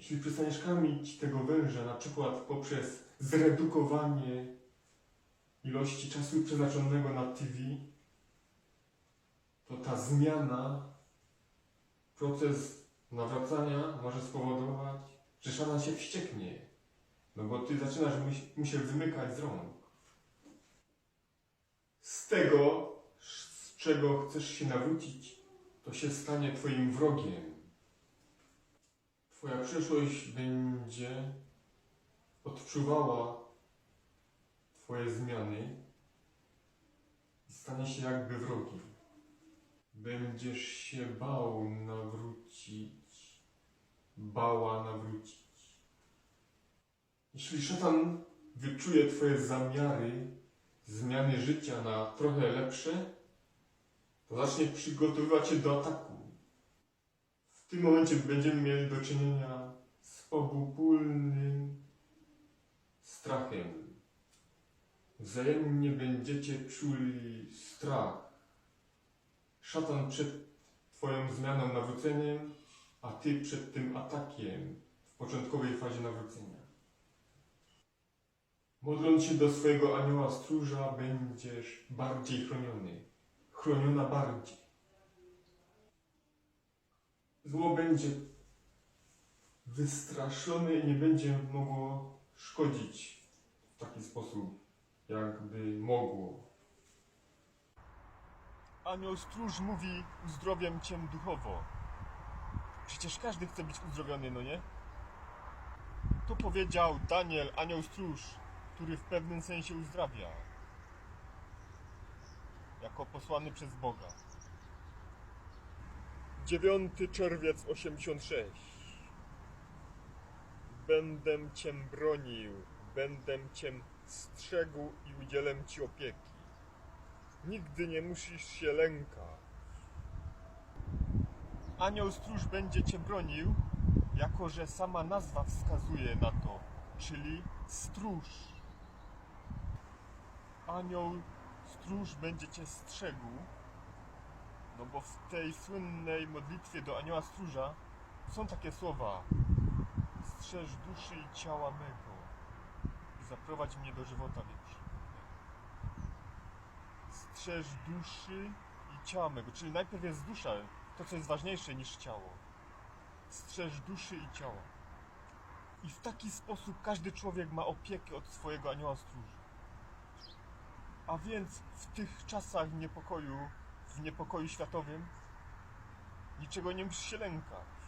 Jeśli przestaniesz karmić tego węża, na przykład poprzez zredukowanie ilości czasu przeznaczonego na TV, to ta zmiana, proces nawracania może spowodować, że szatan się wścieknie. No bo ty zaczynasz mu się wymykać z rąk. Z tego, z czego chcesz się nawrócić, to się stanie twoim wrogiem. Twoja przyszłość będzie odczuwała Twoje zmiany i stanie się jakby wrogiem. Będziesz się bał nawrócić, bała nawrócić. Jeśli szatan wyczuje Twoje zamiary zmiany życia na trochę lepsze, to zacznie przygotowywać się do ataku. W tym momencie będziemy mieli do czynienia z obopólnym strachem. Wzajemnie będziecie czuli strach. Szatan przed Twoją zmianą, nawróceniem, a Ty przed tym atakiem w początkowej fazie nawrócenia. Modląc się do swojego anioła stróża, będziesz bardziej chroniony. Chroniona bardziej. Zło będzie wystraszone i nie będzie mogło szkodzić w taki sposób, jakby mogło. Anioł stróż mówi, uzdrowiam cię duchowo. Przecież każdy chce być uzdrowiony, no nie? To powiedział Daniel, anioł stróż, który w pewnym sensie uzdrawia. Jako posłany przez Boga. 9 czerwiec 86 Będę Cię bronił, będę Cię strzegł i udzielę Ci opieki. Nigdy nie musisz się lękać. Anioł stróż będzie Cię bronił, jako że sama nazwa wskazuje na to, czyli stróż. Anioł stróż będzie Cię strzegł, no bo w tej słynnej modlitwie do anioła stróża są takie słowa Strzeż duszy i ciała mego i zaprowadź mnie do żywota wiecznego. Strzeż duszy i ciała mego, czyli najpierw jest dusza, to co jest ważniejsze niż ciało. Strzeż duszy i ciała. I w taki sposób każdy człowiek ma opiekę od swojego anioła stróża. A więc w tych czasach niepokoju, w niepokoju światowym, niczego nie musisz się lękać.